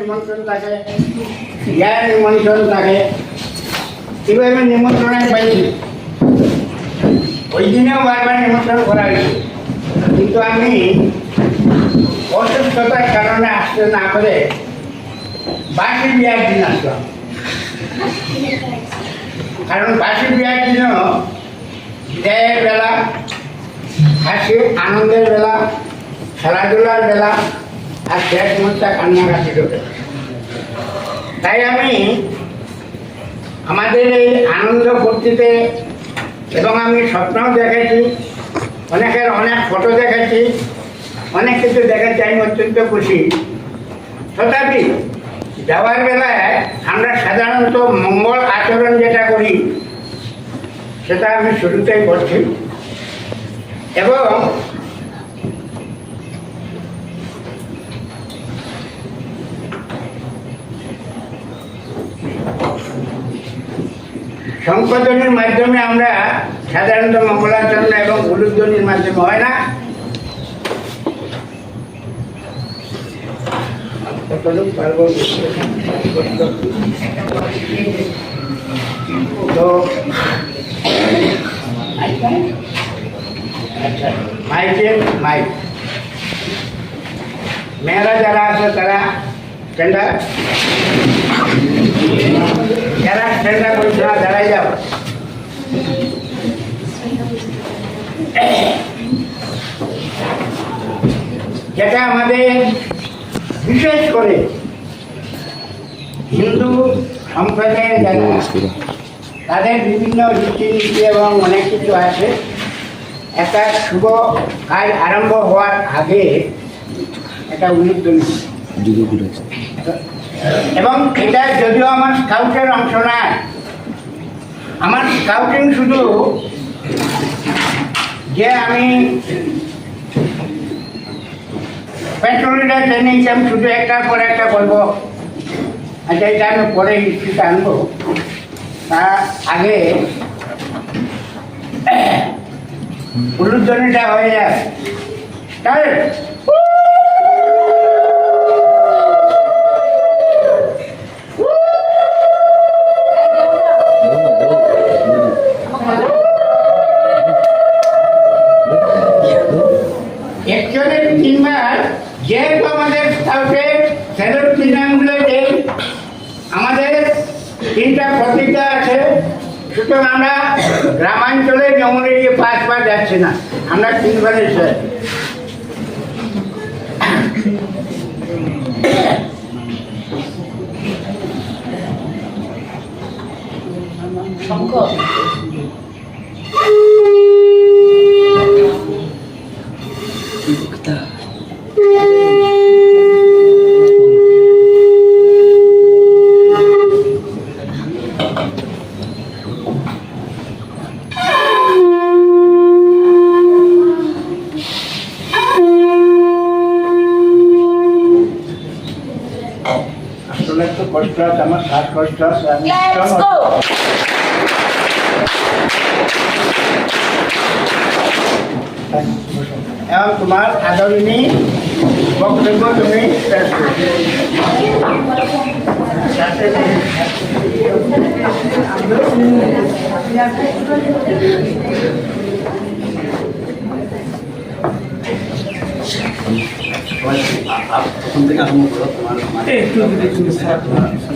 নিমন্ত্রণ বাসি বিয়ার দিন বিদায়ের বেলা হাসি আনন্দের বেলা খেলাধুলার বেলা আর শেষ মুহূর্তে কান্নাকাটি করে তাই আমি আমাদের এই আনন্দ ফুর্তিতে এবং আমি স্বপ্নও দেখেছি অনেকের অনেক ফটো দেখেছি অনেক কিছু দেখেছি আমি অত্যন্ত খুশি। তথাপি যাওয়ার বেলায় আমরা সাধারণত মঙ্গল আচরণ যেটা করি, সেটা আমি শুরুতেই করছি এবং সংশোধনের মাধ্যমে আমরা সাধারণত মঙ্গলাচরণ এবং উলুধ্বনির মাধ্যমে, হয় না? তো মাইকে মাইক। মেয়েরা যারা আছে তারা টেন্ডার যারা করছে না দাঁড়াই যাও যেটা আমাদের বিশেষ করে হিন্দু সম্প্রদায়ের যারা, তাদের বিভিন্ন রীতিনীতি এবং অনেক কিছু আছে। একটা শুভ কাজ আরম্ভ হওয়ার আগে একটা ঘুরেছে এবং এটা যদিও আমার স্কাউটের অংশ না আমার স্কাউটিং শুধু যে আমি পেট্রোলটা ট্রেনিং আমি শুধু একটার পর একটা বলব আচ্ছা এটা আমি পরে হিস্ট্রিটা আনব তার আগে উল্লুধ্বনিটা হয়ে যায় তাহলে একজনে তিনবার যেহেতু আমাদের স্যালুট চিহ্নগুলো দেই, আমাদের তিনটা প্রতিজ্ঞা আছে। সুতরাং আমরা গ্রামাঞ্চলে যেমন এই যে পাঁচবার যাচ্ছি না, আমরা তিনবার এসে আসলে একটু কষ্ট আছে আমার শ্বাস কষ্ট আছে আমি Let's go! এখন তোমার আদরিনী বক্তব্য তুমি শেষ করো। প্রথম